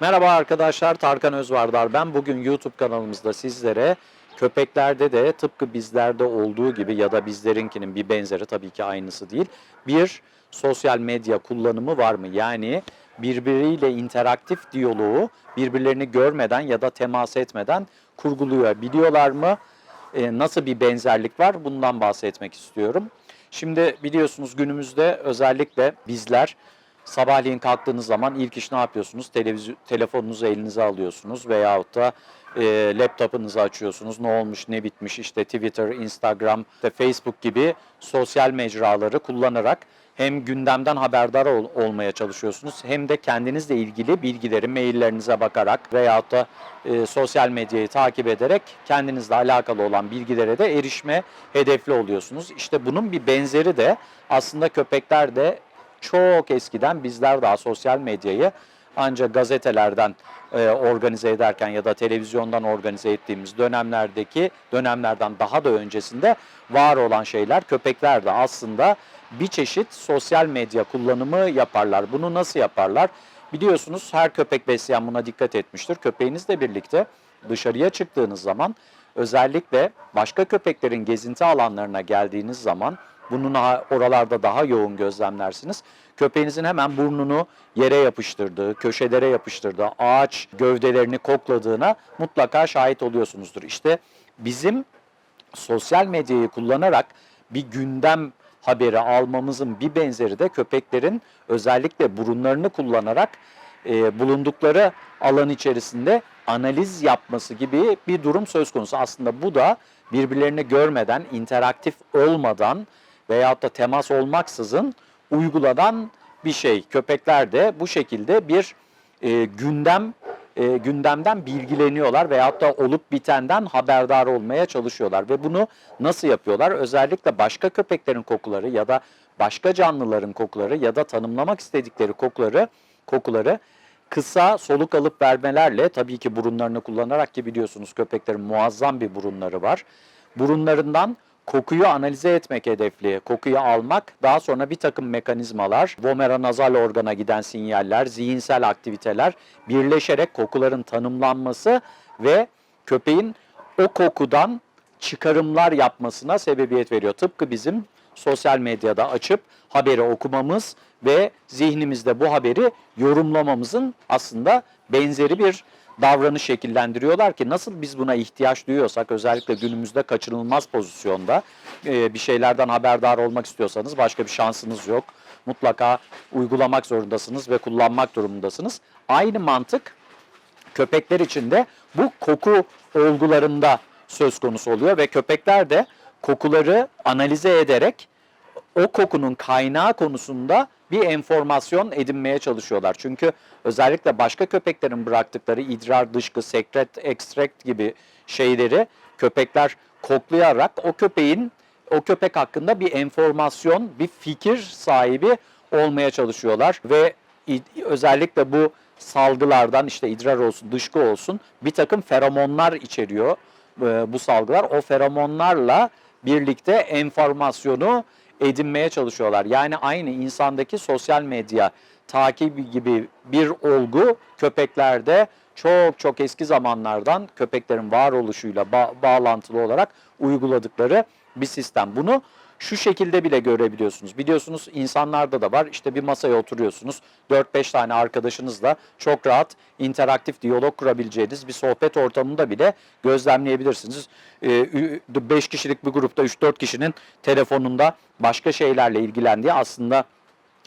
Merhaba arkadaşlar, Tarkan Özvardar ben. Bugün YouTube kanalımızda sizlere köpeklerde de tıpkı bizlerde olduğu gibi ya da bizlerinkinin bir benzeri tabii ki aynısı değil. Bir sosyal medya kullanımı var mı? Yani birbiriyle interaktif diyaloğu birbirlerini görmeden ya da temas etmeden kurguluyor. Biliyorlar mı? Ee, nasıl bir benzerlik var? Bundan bahsetmek istiyorum. Şimdi biliyorsunuz günümüzde özellikle bizler Sabahleyin kalktığınız zaman ilk iş ne yapıyorsunuz? Televizyon, telefonunuzu elinize alıyorsunuz veyahut da e, laptopunuzu açıyorsunuz. Ne olmuş, ne bitmiş işte Twitter, Instagram, işte Facebook gibi sosyal mecraları kullanarak hem gündemden haberdar ol- olmaya çalışıyorsunuz hem de kendinizle ilgili bilgileri maillerinize bakarak veyahut da e, sosyal medyayı takip ederek kendinizle alakalı olan bilgilere de erişme hedefli oluyorsunuz. İşte bunun bir benzeri de aslında köpekler de çok eskiden bizler daha sosyal medyayı ancak gazetelerden e, organize ederken ya da televizyondan organize ettiğimiz dönemlerdeki dönemlerden daha da öncesinde var olan şeyler köpekler de aslında bir çeşit sosyal medya kullanımı yaparlar. Bunu nasıl yaparlar? Biliyorsunuz her köpek besleyen buna dikkat etmiştir. Köpeğinizle birlikte dışarıya çıktığınız zaman özellikle başka köpeklerin gezinti alanlarına geldiğiniz zaman bunun oralarda daha yoğun gözlemlersiniz. Köpeğinizin hemen burnunu yere yapıştırdığı, köşelere yapıştırdığı, ağaç gövdelerini kokladığına mutlaka şahit oluyorsunuzdur. İşte bizim sosyal medyayı kullanarak bir gündem haberi almamızın bir benzeri de köpeklerin özellikle burunlarını kullanarak e, bulundukları alan içerisinde analiz yapması gibi bir durum söz konusu. Aslında bu da birbirlerini görmeden, interaktif olmadan veyahut da temas olmaksızın uygulanan bir şey. Köpekler de bu şekilde bir e, gündem e, gündemden bilgileniyorlar veyahut da olup bitenden haberdar olmaya çalışıyorlar ve bunu nasıl yapıyorlar? Özellikle başka köpeklerin kokuları ya da başka canlıların kokuları ya da tanımlamak istedikleri kokuları kokuları kısa soluk alıp vermelerle tabii ki burunlarını kullanarak ki biliyorsunuz köpeklerin muazzam bir burunları var. Burunlarından kokuyu analize etmek hedefli, kokuyu almak, daha sonra bir takım mekanizmalar, vomeronazal organa giden sinyaller, zihinsel aktiviteler birleşerek kokuların tanımlanması ve köpeğin o kokudan çıkarımlar yapmasına sebebiyet veriyor. Tıpkı bizim sosyal medyada açıp haberi okumamız ve zihnimizde bu haberi yorumlamamızın aslında benzeri bir davranış şekillendiriyorlar ki nasıl biz buna ihtiyaç duyuyorsak özellikle günümüzde kaçınılmaz pozisyonda e, bir şeylerden haberdar olmak istiyorsanız başka bir şansınız yok. Mutlaka uygulamak zorundasınız ve kullanmak durumundasınız. Aynı mantık köpekler için de bu koku olgularında söz konusu oluyor ve köpekler de kokuları analize ederek o kokunun kaynağı konusunda bir enformasyon edinmeye çalışıyorlar. Çünkü özellikle başka köpeklerin bıraktıkları idrar, dışkı, sekret, ekstrakt gibi şeyleri köpekler koklayarak o köpeğin o köpek hakkında bir enformasyon, bir fikir sahibi olmaya çalışıyorlar ve özellikle bu salgılardan işte idrar olsun, dışkı olsun bir takım feromonlar içeriyor e, bu salgılar. O feromonlarla birlikte enformasyonu edinmeye çalışıyorlar. Yani aynı insandaki sosyal medya takibi gibi bir olgu köpeklerde çok çok eski zamanlardan köpeklerin varoluşuyla ba- bağlantılı olarak uyguladıkları bir sistem. Bunu şu şekilde bile görebiliyorsunuz. Biliyorsunuz insanlarda da var. İşte bir masaya oturuyorsunuz. 4-5 tane arkadaşınızla çok rahat interaktif diyalog kurabileceğiniz bir sohbet ortamında bile gözlemleyebilirsiniz. 5 kişilik bir grupta 3-4 kişinin telefonunda başka şeylerle ilgilendiği aslında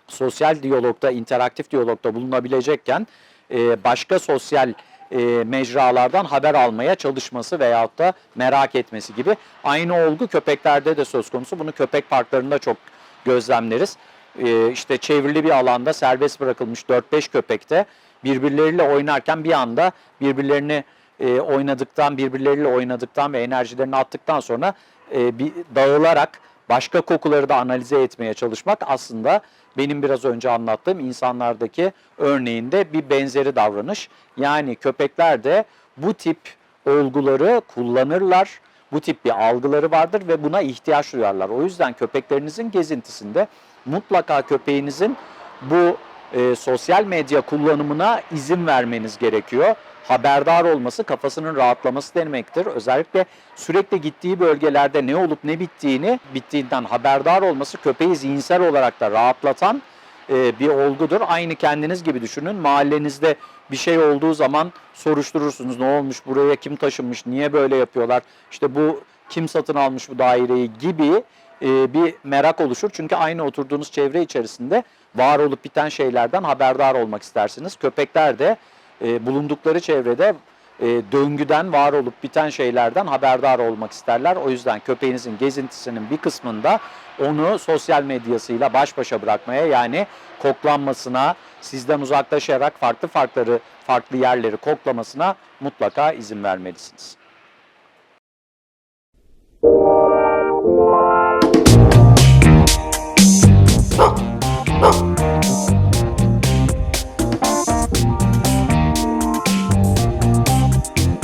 sosyal diyalogda, interaktif diyalogda bulunabilecekken e, başka sosyal e, mecralardan haber almaya çalışması veyahut da merak etmesi gibi aynı olgu köpeklerde de söz konusu. Bunu köpek parklarında çok gözlemleriz. E, işte çevrili bir alanda serbest bırakılmış 4-5 köpekte birbirleriyle oynarken bir anda birbirlerini e, oynadıktan, birbirleriyle oynadıktan ve enerjilerini attıktan sonra e, bir dağılarak başka kokuları da analize etmeye çalışmak aslında benim biraz önce anlattığım insanlardaki örneğinde bir benzeri davranış. Yani köpekler de bu tip olguları kullanırlar. Bu tip bir algıları vardır ve buna ihtiyaç duyarlar. O yüzden köpeklerinizin gezintisinde mutlaka köpeğinizin bu e, sosyal medya kullanımına izin vermeniz gerekiyor. Haberdar olması, kafasının rahatlaması demektir. Özellikle sürekli gittiği bölgelerde ne olup ne bittiğini, bittiğinden haberdar olması köpeği zihinsel olarak da rahatlatan e, bir olgudur. Aynı kendiniz gibi düşünün. Mahallenizde bir şey olduğu zaman soruşturursunuz. Ne olmuş, buraya kim taşınmış, niye böyle yapıyorlar, işte bu kim satın almış bu daireyi gibi e, bir merak oluşur. Çünkü aynı oturduğunuz çevre içerisinde var olup biten şeylerden haberdar olmak istersiniz. Köpekler de e, bulundukları çevrede e, döngüden, var olup biten şeylerden haberdar olmak isterler. O yüzden köpeğinizin gezintisinin bir kısmında onu sosyal medyasıyla baş başa bırakmaya yani koklanmasına, sizden uzaklaşarak farklı farkları, farklı yerleri koklamasına mutlaka izin vermelisiniz.